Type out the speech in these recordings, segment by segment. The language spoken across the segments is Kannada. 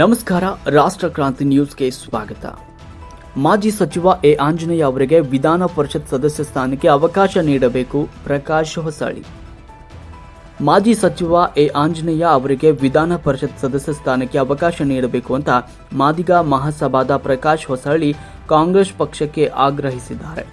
ನಮಸ್ಕಾರ, ರಾಷ್ಟ್ರ ಕ್ರಾಂತಿ ನ್ಯೂಸ್ಗೆ ಸ್ವಾಗತ. ಮಾಜಿ ಸಚಿವ ಎ. ಆಂಜನೇಯ ಅವರಿಗೆ ವಿಧಾನ ಪರಿಷತ್ ಸದಸ್ಯ ಸ್ಥಾನಕ್ಕೆ ಅವಕಾಶ ನೀಡಬೇಕು, ಪ್ರಕಾಶ್ ಹೊಸಳಿ ಮಾಜಿ ಸಚಿವ ಎ. ಆಂಜನೇಯ ಅವರಿಗೆ ವಿಧಾನ ಪರಿಷತ್ ಸದಸ್ಯ ಸ್ಥಾನಕ್ಕೆ ಅವಕಾಶ ನೀಡಬೇಕು ಅಂತ ಮಾದಿಗ ಮಹಾಸಭಾದ ಪ್ರಕಾಶ್ ಹೊಸಳ್ಳಿ ಕಾಂಗ್ರೆಸ್ ಪಕ್ಷಕ್ಕೆ ಆಗ್ರಹಿಸಿದ್ದಾರೆ.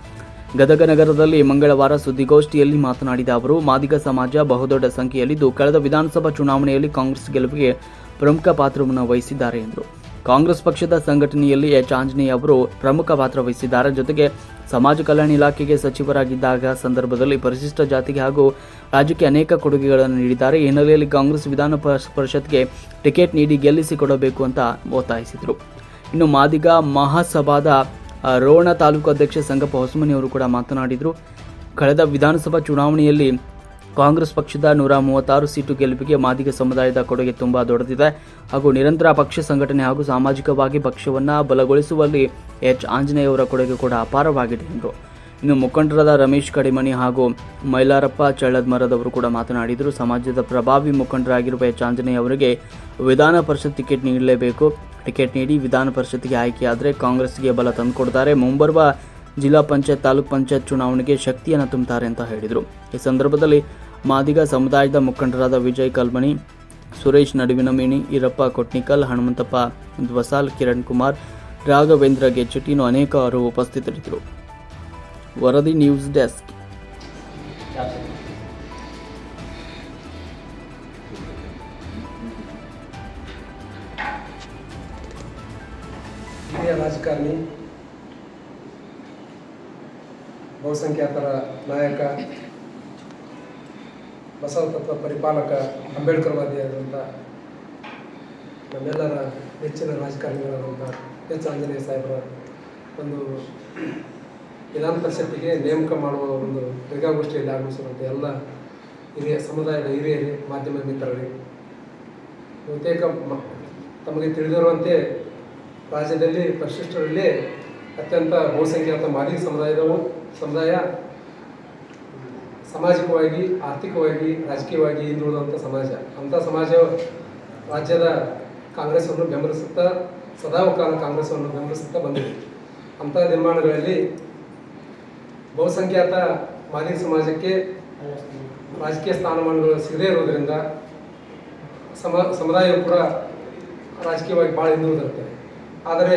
ಗದಗ ನಗರದಲ್ಲಿ ಮಂಗಳವಾರ ಸುದ್ದಿಗೋಷ್ಠಿಯಲ್ಲಿ ಮಾತನಾಡಿದ ಅವರು, ಮಾದಿಗ ಸಮಾಜ ಬಹುದೊಡ್ಡ ಸಂಖ್ಯೆಯಲ್ಲಿದ್ದು ಕಳೆದ ವಿಧಾನಸಭಾ ಚುನಾವಣೆಯಲ್ಲಿ ಕಾಂಗ್ರೆಸ್ ಗೆಲುವಿಗೆ ಪ್ರಮುಖ ಪಾತ್ರವನ್ನು ವಹಿಸಿದ್ದಾರೆ ಎಂದರು. ಕಾಂಗ್ರೆಸ್ ಪಕ್ಷದ ಸಂಘಟನೆಯಲ್ಲಿ ಎಚ್. ಆಂಜನೇಯ ಅವರು ಪ್ರಮುಖ ಪಾತ್ರ ವಹಿಸಿದ್ದಾರೆ. ಜೊತೆಗೆ ಸಮಾಜ ಕಲ್ಯಾಣ ಇಲಾಖೆಗೆ ಸಚಿವರಾಗಿದ್ದಾಗ ಸಂದರ್ಭದಲ್ಲಿ ಪರಿಶಿಷ್ಟ ಜಾತಿಗೆ ಹಾಗೂ ರಾಜ್ಯಕ್ಕೆ ಅನೇಕ ಕೊಡುಗೆಗಳನ್ನು ನೀಡಿದ್ದಾರೆ. ಈ ಹಿನ್ನೆಲೆಯಲ್ಲಿ ಕಾಂಗ್ರೆಸ್ ವಿಧಾನ ಪರಿ- ಪರಿಷತ್ಗೆ ಟಿಕೆಟ್ ನೀಡಿ ಗೆಲ್ಲಿಸಿಕೊಡಬೇಕು ಅಂತ ಒತ್ತಾಯಿಸಿದರು. ಇನ್ನು ಮಾದಿಗ ಮಹಾಸಭಾದ ರೋಣ ತಾಲೂಕು ಅಧ್ಯಕ್ಷ ಸಂಗಪ್ಪ ಹೊಸಮನಿ ಅವರು ಕೂಡ ಮಾತನಾಡಿದರು. ಕಳೆದ ವಿಧಾನಸಭಾ ಚುನಾವಣೆಯಲ್ಲಿ ಕಾಂಗ್ರೆಸ್ ಪಕ್ಷದ ನೂರ ಮೂವತ್ತಾರು ಸೀಟು ಗೆಲುವಿಗೆ ಮಾದಿಗ ಸಮುದಾಯದ ಕೊಡುಗೆ ತುಂಬ ದೊಡ್ಡದಿದೆ. ಹಾಗೂ ನಿರಂತರ ಪಕ್ಷ ಸಂಘಟನೆ ಹಾಗೂ ಸಾಮಾಜಿಕವಾಗಿ ಪಕ್ಷವನ್ನು ಬಲಗೊಳಿಸುವಲ್ಲಿ ಎಚ್. ಆಂಜನೇಯ ಅವರ ಕೊಡುಗೆ ಕೂಡ ಅಪಾರವಾಗಿದೆ ಎಂದರು ಇನ್ನು ಮುಖಂಡರಾದ ರಮೇಶ್ ಕಡಿಮನಿ ಹಾಗೂ ಮೈಲಾರಪ್ಪ ಚಳ್ಳದ್ಮರದವರು ಕೂಡ ಮಾತನಾಡಿದರು. ಸಮಾಜದ ಪ್ರಭಾವಿ ಮುಖಂಡರಾಗಿರುವ ಎಚ್. ಆಂಜನೇಯ ಅವರಿಗೆ ವಿಧಾನ ಪರಿಷತ್ ಟಿಕೆಟ್ ನೀಡಲೇಬೇಕು. ಟಿಕೆಟ್ ನೀಡಿ ವಿಧಾನ ಪರಿಷತ್ಗೆ ಆಯ್ಕೆಯಾದರೆ ಕಾಂಗ್ರೆಸ್ಗೆ ಬಲ ತಂದುಕೊಡ್ತಾರೆ ಮುಂಬರುವ ಜಿಲ್ಲಾ ಪಂಚಾಯತ್, ತಾಲೂಕ್ ಪಂಚಾಯತ್ ಚುನಾವಣೆಗೆ ಶಕ್ತಿಯನ್ನು ತುಂಬುತ್ತಾರೆ ಅಂತ ಹೇಳಿದರು. ಈ ಸಂದರ್ಭದಲ್ಲಿ ಮಾದಿಗ ಸಮುದಾಯದ ಮುಖಂಡರಾದ ವಿಜಯ್ ಕಲ್ಮಣಿ, ಸುರೇಶ್ ನಡುವಿನಮೇಣಿ, ಈರಪ್ಪ ಕೊಟ್ನಿಕಲ್, ಹನುಮಂತಪ್ಪ ದ್ವಸಾಲ್, ಕಿರಣ್ ಕುಮಾರ್, ರಾಘವೇಂದ್ರ ಗೆಚ್ಚಟಿ ಇನ್ನು ಅನೇಕರು ಉಪಸ್ಥಿತರಿದ್ದರು. ವರದಿ ನ್ಯೂಸ್ ಡೆಸ್ಕ್. ಹಿರಿಯ ರಾಜಕಾರಣಿ, ಬಹುಸಂಖ್ಯಾತರ ನಾಯಕ ಬಸವ ತತ್ವ ಪರಿಪಾಲಕ ಅಂಬೇಡ್ಕರ್ವಾದಿಯಾದಂಥ ನಮ್ಮೆಲ್ಲರ ನೆಚ್ಚಿನ ರಾಜಕಾರಣಿಗಳಾದಂಥ ಎಚ್. ಆಂಜನೇಯ ಸಾಹೇಬರ ಒಂದು ವಿಧಾನ ಪರಿಷತ್ತಿಗೆ ನೇಮಕ ಮಾಡುವ ಒಂದು ಪತ್ರಿಕಾಗೋಷ್ಠಿಯಲ್ಲಿ ಆಗಮಿಸುವಂಥ ಎಲ್ಲ ಹಿರಿಯ ಸಮುದಾಯದ ಹಿರಿಯರೇ ಮಾಧ್ಯಮ ಮಿತ್ರರೇ ಬಹುತೇಕ ತಮಗೆ ತಿಳಿದಿರುವಂತೆ ರಾಜ್ಯದಲ್ಲಿ ಪರಿಶಿಷ್ಟರಲ್ಲಿ ಅತ್ಯಂತ ಬಹುಸಂಖ್ಯಾತ ಮಾದಿಗ ಸಮುದಾಯದವು, ಸಮುದಾಯ ಸಾಮಾಜಿಕವಾಗಿ, ಆರ್ಥಿಕವಾಗಿ, ರಾಜಕೀಯವಾಗಿ ಹಿಂದುಳಿದಂಥ ಸಮಾಜ. ಅಂಥ ಸಮಾಜ ರಾಜ್ಯದ ಕಾಂಗ್ರೆಸ್ಸನ್ನು ಬೆಂಬಲಿಸುತ್ತಾ ಸದಾಕಾಲ ಕಾಂಗ್ರೆಸ್ಸನ್ನು ಬೆಂಬಲಿಸುತ್ತಾ ಬಂದಿದೆ. ಅಂಥ ನಿರ್ಮಾಣಗಳಲ್ಲಿ ಬಹುಸಂಖ್ಯಾತ ಮಾದಿಗ ಸಮಾಜಕ್ಕೆ ರಾಜಕೀಯ ಸ್ಥಾನಮಾನಗಳು ಸಿಗದೇ ಇರೋದರಿಂದ ಸಮ, ಸಮುದಾಯವು ಕೂಡ ರಾಜಕೀಯವಾಗಿ ಭಾಳ ಹಿಂದುಳಿದಿರುತ್ತದೆ. ಆದರೆ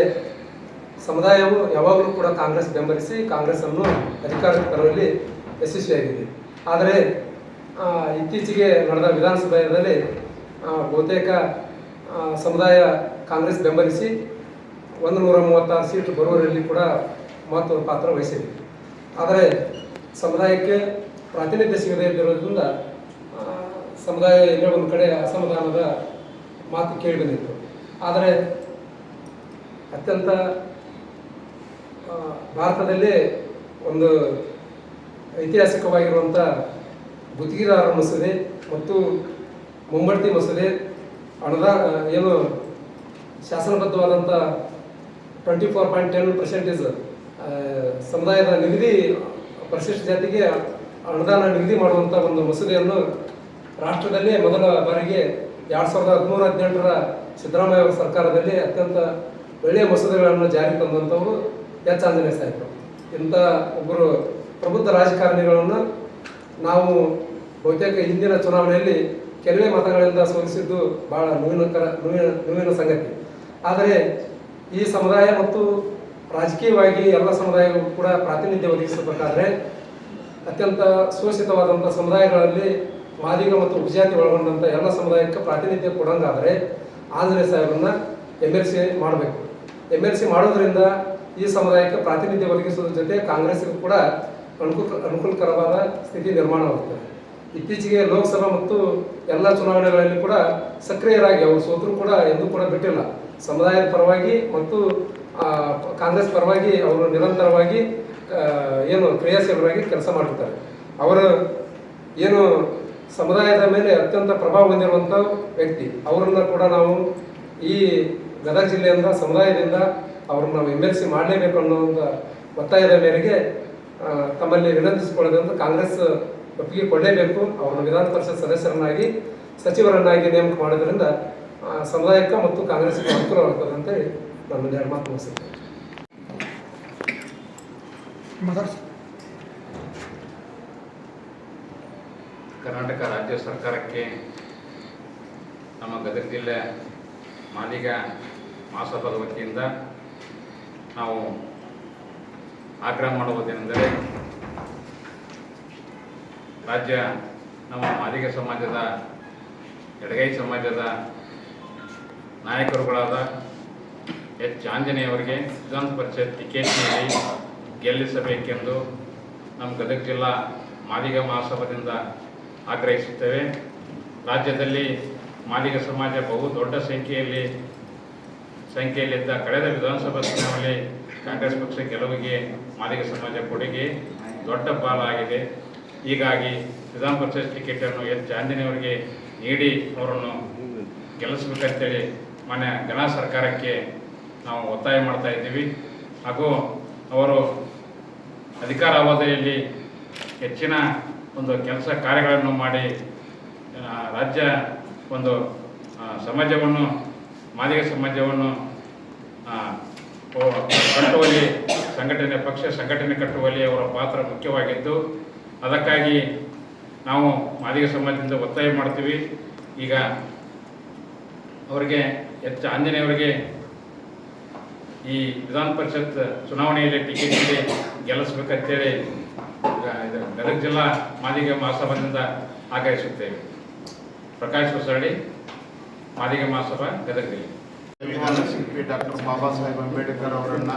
ಸಮುದಾಯವು ಯಾವಾಗಲೂ ಕೂಡ ಕಾಂಗ್ರೆಸ್ ಬೆಂಬಲಿಸಿ ಕಾಂಗ್ರೆಸ್ಸನ್ನು ಅಧಿಕಾರಕ್ಕೆ ತರುವಲ್ಲಿ ಯಶಸ್ವಿಯಾಗಿದೆ. ಆದರೆ ಇತ್ತೀಚೆಗೆ ನಡೆದ ವಿಧಾನಸಭೆಯಲ್ಲಿ ಬಹುತೇಕ ಸಮುದಾಯ ಕಾಂಗ್ರೆಸ್ ಬೆಂಬಲಿಸಿ ಒಂದು ನೂರ ಮೂವತ್ತಾರು ಸೀಟು ಬರುವಲ್ಲಿ ಕೂಡ ಮಹತ್ವದ ಪಾತ್ರ ವಹಿಸಿದೆ. ಆದರೆ, ಸಮುದಾಯಕ್ಕೆ ಪ್ರಾತಿನಿಧ್ಯ ಸಿಗದೇ ಇದ್ದಿರೋದ್ರಿಂದ ಸಮುದಾಯ ಎಲ್ಲೇ ಒಂದು ಕಡೆ ಅಸಮಾಧಾನದ ಮಾತು ಕೇಳಿ ಬಂದಿತ್ತು. ಆದರೆ ಅತ್ಯಂತ ಭಾರತದಲ್ಲೇ ಒಂದು ಐತಿಹಾಸಿಕವಾಗಿರುವಂಥ ಗುತ್ತಿಗೆದಾರರ ಮಸೂದೆ ಮತ್ತು ಮುಂಬಡ್ತಿ ಮಸೂದೆ ಅನುದಾನ ಏನು ಶಾಸನಬದ್ಧವಾದಂಥ twenty four point ten percentage ಸಮುದಾಯದ ನಿಗದಿ, ಪರಿಶಿಷ್ಟ ಜಾತಿಗೆ ಅನುದಾನ ನಿಗದಿ ಮಾಡುವಂಥ ಒಂದು ಮಸೂದೆಯನ್ನು ರಾಷ್ಟ್ರದಲ್ಲೇ ಮೊದಲ ಬಾರಿಗೆ ಎರಡು ಸಾವಿರದ ಹದಿಮೂರು ಹದಿನೆಂಟರ ಸಿದ್ದರಾಮಯ್ಯ ಸರ್ಕಾರದಲ್ಲಿ ಅತ್ಯಂತ ಒಳ್ಳೆಯ ಮಸೂದೆಗಳನ್ನು ಜಾರಿ ತಂದಂಥವರು ಎಚ್ ಆಂಜನೇಯ ಸಾಹೇಬರು. ಇಂಥ ಒಬ್ಬರು ಪ್ರಬುದ್ಧ ರಾಜಕಾರಣಿಗಳನ್ನು ನಾವು ಬಹುತೇಕ ಹಿಂದಿನ ಚುನಾವಣೆಯಲ್ಲಿ ಕೆಲವೇ ಮತಗಳಿಂದ ಸೋಲಿಸಿದ್ದು ಬಹಳ ನೋವಿನಕರ, ನೋವಿನ ನೋವಿನ ಸಂಗತಿ. ಆದರೆ ಈ ಸಮುದಾಯ ಮತ್ತು ರಾಜಕೀಯವಾಗಿ ಎಲ್ಲ ಸಮುದಾಯಗಳು ಕೂಡ ಪ್ರಾತಿನಿಧ್ಯ ಒದಗಿಸಬೇಕಾದ್ರೆ ಅತ್ಯಂತ ಶೋಷಿತವಾದಂಥ ಸಮುದಾಯಗಳಲ್ಲಿ ಮಾದಿಗ ಮತ್ತು ಉಪಜಾತಿ ಒಳಗೊಂಡಂಥ ಎಲ್ಲ ಸಮುದಾಯಕ್ಕೆ ಪ್ರಾತಿನಿಧ್ಯ ಕೊಡಂಗಾದರೆ ಆಂಜನೇಯ ಸಾಹೇಬರನ್ನ ಎಂ ಎಲ್ ಸಿ ಮಾಡಬೇಕು. ಎಂ ಎಲ್ ಸಿ ಮಾಡೋದ್ರಿಂದ ಈ ಸಮುದಾಯಕ್ಕೆ ಪ್ರಾತಿನಿಧ್ಯ ಒದಗಿಸುವುದರ ಜೊತೆ ಕಾಂಗ್ರೆಸ್ಗೂ ಕೂಡ ಅನುಕೂಲ, ಅನುಕೂಲಕರವಾದ ಸ್ಥಿತಿ ನಿರ್ಮಾಣವಾಗುತ್ತದೆ ಇತ್ತೀಚೆಗೆ ಲೋಕಸಭಾ ಮತ್ತು ಎಲ್ಲ ಚುನಾವಣೆಗಳಲ್ಲಿ ಕೂಡ ಸಕ್ರಿಯರಾಗಿ ಅವರು ಸೋತರು ಕೂಡ ಎಂದೂ ಕೂಡ ಬಿಟ್ಟಿಲ್ಲ. ಸಮುದಾಯದ ಪರವಾಗಿ ಮತ್ತು ಕಾಂಗ್ರೆಸ್ ಪರವಾಗಿ ಅವರು ನಿರಂತರವಾಗಿ ಏನು ಕ್ರಿಯಾಶೀಲರಾಗಿ ಕೆಲಸ ಮಾಡುತ್ತಾರೆ ಅವರು ಏನು ಸಮುದಾಯದ ಮೇಲೆ ಅತ್ಯಂತ ಪ್ರಭಾವ ಹೊಂದಿರುವಂಥ ವ್ಯಕ್ತಿ, ಅವರನ್ನು ಕೂಡ ನಾವು ಈ ಗದಗ ಜಿಲ್ಲೆಯಿಂದ ಸಮುದಾಯದಿಂದ ಅವ್ರನ್ನ ನಾವು ಎಂ ಎಲ್ ಸಿ ಮಾಡಲೇಬೇಕು ಅನ್ನೋ ಒಂದು ಒತ್ತಾಯದ ಮೇರೆಗೆ ತಮ್ಮಲ್ಲಿ ವಿನಂತಿಸಿಕೊಳ್ಳದಂತ ಕಾಂಗ್ರೆಸ್ ಒಪ್ಪಿಗೆ ಕೊಡಲೇಬೇಕು. ಅವ್ರನ್ನ ವಿಧಾನ ಪರಿಷತ್ ಸದಸ್ಯರನ್ನಾಗಿ ಸಚಿವರನ್ನಾಗಿ ನೇಮಕ ಮಾಡೋದ್ರಿಂದ ಸಮುದಾಯಕ್ಕೆ ಮತ್ತು ಕಾಂಗ್ರೆಸ್ಗೆ ಅನುಕೂಲವಾಗ್ತದೆ ಅಂತೇಳಿ ನಾನು ಎರಡು ಮಾತು ಮುಗಿಸ್ತೇನೆ ಕರ್ನಾಟಕ ರಾಜ್ಯ ಸರ್ಕಾರಕ್ಕೆ ನಮ್ಮ ಗದಗ ಜಿಲ್ಲೆ ಮಾದಿಗ ಮಹಾಸಭಾದ ವತಿಯಿಂದ ನಾವು ಆಗ್ರಹ ಮಾಡುವುದೇನೆಂದರೆ ರಾಜ್ಯ ನಮ್ಮ ಮಾದಿಗ ಸಮಾಜದ, ಎಡಗೈ ಸಮಾಜದ ನಾಯಕರುಗಳಾದ ಎಚ್. ಆಂಜನೇಯವರಿಗೆ ವಿಧಾನ ಪರಿಷತ್ ಟಿಕೆಟ್ನಲ್ಲಿ ಗೆಲ್ಲಿಸಬೇಕೆಂದು ನಮ್ಮ ಗದಗ ಜಿಲ್ಲಾ ಮಾದಿಗ ಮಹಾಸಭಾದಿಂದ ಆಗ್ರಹಿಸುತ್ತೇವೆ. ರಾಜ್ಯದಲ್ಲಿ ಮಾದಿಗ ಸಮಾಜ ಬಹು ದೊಡ್ಡ ಸಂಖ್ಯೆಯಲ್ಲಿ ಸಂಖ್ಯೆಯಲ್ಲಿದ್ದ ಕಳೆದ ವಿಧಾನಸಭಾ ಚುನಾವಣೆಯಲ್ಲಿ ಕಾಂಗ್ರೆಸ್ ಪಕ್ಷ ಗೆಲುವಿಗೆ ಮಾದಿಗ ಸಮಾಜ ಕೊಡುಗೆ ದೊಡ್ಡ ಪಾಲಾಗಿದೆ ಹೀಗಾಗಿ ವಿಧಾನ ಪರಿಷತ್ ಟಿಕೆಟನ್ನು ಎಚ್ ಆಂಜನೇಯವರಿಗೆ ನೀಡಿ ಅವರನ್ನು ಗೆಲ್ಲಿಸಬೇಕಂತೇಳಿ ಮನೆ ಗಣ ಸರ್ಕಾರಕ್ಕೆ ನಾವು ಒತ್ತಾಯ ಮಾಡ್ತಾ ಇದ್ದೀವಿ. ಹಾಗೂ ಅವರು ಅಧಿಕಾರಾವಧಿಯಲ್ಲಿ ಹೆಚ್ಚಿನ ಒಂದು ಕೆಲಸ ಕಾರ್ಯಗಳನ್ನು ಮಾಡಿ ರಾಜ್ಯ ಒಂದು ಸಮಾಜವನ್ನು ಮಾದಿಗ ಸಮಾಜವನ್ನು ಕಟ್ಟುವಲ್ಲಿ, ಸಂಘಟನೆ, ಪಕ್ಷ ಸಂಘಟನೆ ಕಟ್ಟುವಲ್ಲಿ ಅವರ ಪಾತ್ರ ಮುಖ್ಯವಾಗಿದ್ದು, ಅದಕ್ಕಾಗಿ ನಾವು ಮಾದಿಗ ಸಮಾಜದಿಂದ ಒತ್ತಾಯ ಮಾಡ್ತೀವಿ. ಈಗ ಅವರಿಗೆ ಎಚ್, ಆಂಜನೇಯವರಿಗೆ ಈ ವಿಧಾನ ಪರಿಷತ್ ಚುನಾವಣೆಯಲ್ಲಿ ಟಿಕೆಟ್ ನೀಡಿ ಗೆಲ್ಲಿಸ್ಬೇಕಂತೇಳಿ ಗದಗ ಜಿಲ್ಲಾ ಮಾದಿಗ ಮಹಾಸಭಾದಿಂದ ಆಗ್ರಹಿಸುತ್ತೇವೆ. ಪ್ರಕಾಶ್ ಹೊಸಳ್ಳಿ. ಮಾದಿಗ ಮಹಾಸಭಾ ಗದಗ ಜಿಲ್ಲೆ ಸಂವಿಧಾನ ಶಿಲ್ಪಿ ಡಾಕ್ಟರ್ ಬಾಬಾ ಸಾಹೇಬ್ ಅಂಬೇಡ್ಕರ್ ಅವರನ್ನ